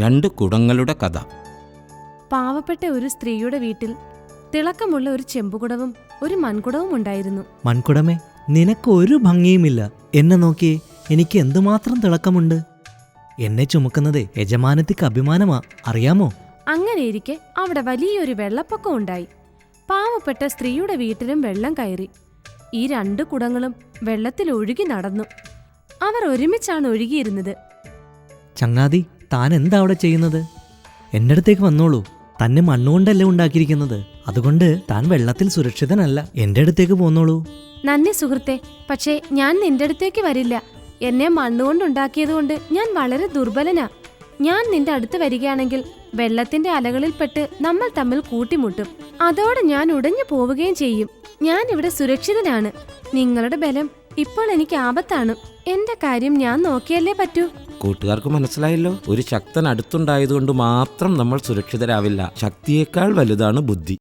രണ്ട് കുടങ്ങളുടെ കഥ. പാവപ്പെട്ട ഒരു സ്ത്രീയുടെ വീട്ടിൽ തിളക്കമുള്ള ഒരു ചെമ്പുകുടവും ഒരു മൺകുടവും ഉണ്ടായിരുന്നു. മൺകുടമേ നിനക്ക് ഒരു ഭംഗിയുമില്ല. എന്നെ നോക്കിയേ എനിക്ക് എന്തുമാത്രം തിളക്കമുണ്ട്? എന്നെ ചുമക്കുന്നത് യജമാനത്തിക്ക് അഭിമാനമാ. അറിയാമോ? അങ്ങനെയിരിക്കെ അവിടെ വലിയൊരു വെള്ളപ്പൊക്കം ഉണ്ടായി. പാവപ്പെട്ട സ്ത്രീയുടെ വീട്ടിലും വെള്ളം കയറി. ഈ രണ്ട് കുടങ്ങളും വെള്ളത്തിൽ ഒഴുകി നടന്നു. അവർ ഒരുമിച്ചാണ് ഒഴുകിയിരുന്നത്. ചങ്ങാതി താൻ എന്താ അവിടെ ചെയ്യുന്നത്? എന്റെ അടുത്തേക്ക് വന്നോളൂ. തന്നെ മണ്ണുകൊണ്ടല്ലേ ഉണ്ടാക്കിയിരിക്കുന്നത്? അതുകൊണ്ട് താൻ വെള്ളത്തിൽ സുരക്ഷിതനല്ല. എന്റെ അടുത്തേക്ക് പോന്നോളൂ. നന്ദി സുഹൃത്തെ. പക്ഷേ ഞാൻ നിന്റെ അടുത്തേക്ക് വരില്ല. എന്നെ മണ്ണുകൊണ്ടുണ്ടാക്കിയതുകൊണ്ട് ഞാൻ വളരെ ദുർബലനാ. ഞാൻ നിന്റെ അടുത്ത് വരികയാണെങ്കിൽ വെള്ളത്തിന്റെ അലകളിൽപ്പെട്ട് നമ്മൾ തമ്മിൽ കൂട്ടിമുട്ടും. അതോടെ ഞാൻ ഉടഞ്ഞു പോവുകയും ചെയ്യും. ഞാൻ ഇവിടെ സുരക്ഷിതനാണ്. നിങ്ങളുടെ ബലം ഇപ്പോൾ എനിക്ക് ആപത്താണ്. എന്റെ കാര്യം ഞാൻ നോക്കിയല്ലേ പറ്റൂ? കൂട്ടുകാർക്ക് മനസ്സിലായല്ലോ? ഒരു ശക്തൻ അടുത്തുണ്ടായതുകൊണ്ട് മാത്രം നമ്മൾ സുരക്ഷിതരാവില്ല. ശക്തിയേക്കാൾ വലുതാണ് ബുദ്ധി.